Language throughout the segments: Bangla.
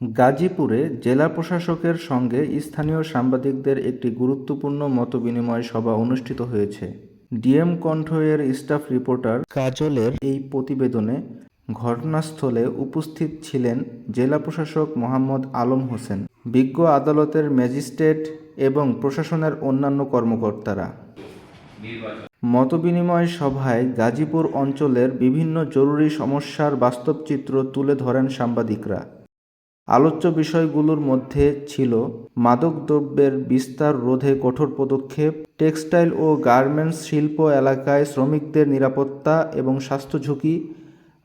গাজীপুরে জেলা প্রশাসকের সঙ্গে স্থানীয় সাংবাদিকদের একটি গুরুত্বপূর্ণ মতবিনিময় সভা অনুষ্ঠিত হয়েছে। ডিএম কণ্ঠ এর স্টাফ রিপোর্টার কাজলের এই প্রতিবেদনে ঘটনাস্থলে উপস্থিত ছিলেন জেলা প্রশাসক মোহাম্মদ আলম হোসেন, বিজ্ঞ আদালতের ম্যাজিস্ট্রেট এবং প্রশাসনের অন্যান্য কর্মকর্তারা। মতবিনিময় সভায় গাজীপুর অঞ্চলের বিভিন্ন জরুরি সমস্যার বাস্তব চিত্র তুলে ধরেন সাংবাদিকরা। আলোচ্য বিষয়গুলোর মধ্যে ছিল মাদকদ্রব্যের বিস্তার রোধে কঠোর পদক্ষেপ, টেক্সটাইল ও গার্মেন্টস শিল্প এলাকায় শ্রমিকদের নিরাপত্তা এবং স্বাস্থ্য ঝুঁকি,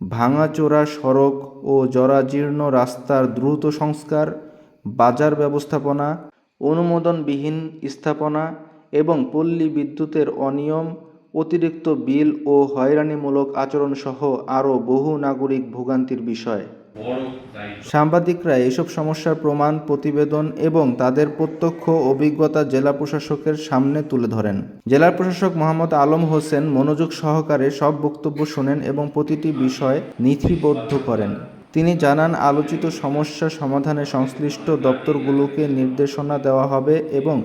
ভাঙাচোরা সড়ক ও জরাজীর্ণ রাস্তার দ্রুত সংস্কার, বাজার ব্যবস্থাপনা, অনুমোদনবিহীন স্থাপনা এবং পল্লী বিদ্যুতের অনিয়ম, অতিরিক্ত বিল ও হয়রানিমূলক আচরণসহ আরও বহু নাগরিক ভোগান্তির বিষয়। সাংবাদিকরা এসব সমস্যার প্রমাণ, প্রতিবেদন এবং তাদের প্রত্যক্ষ অভিজ্ঞতা জেলা প্রশাসকের সামনে তুলে ধরেন। জেলা প্রশাসক মোহাম্মদ আলম হোসেন মনোযোগ সহকারে সব বক্তব্য শোনেন এবং প্রতিটি বিষয় নথিবদ্ধ করেন। তিনি জানান, আলোচিত সমস্যা সমাধানে সংশ্লিষ্ট দপ্তরগুলোকে নির্দেশনা দেওয়া হবে এবং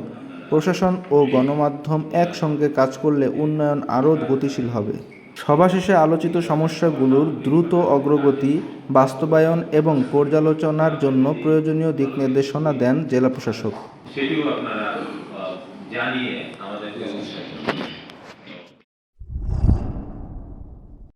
প্রশাসন ও গণমাধ্যম একসঙ্গে কাজ করলে উন্নয়ন আরও গতিশীল হবে। সভা শেষে আলোচিত সমস্যাগুলোর দ্রুত অগ্রগতি, বাস্তবায়ন এবং পর্যালোচনার জন্য প্রয়োজনীয় দিক নির্দেশনা দেন জেলা প্রশাসক। সেটিও আপনারা জানিয়ে আমাদেরকে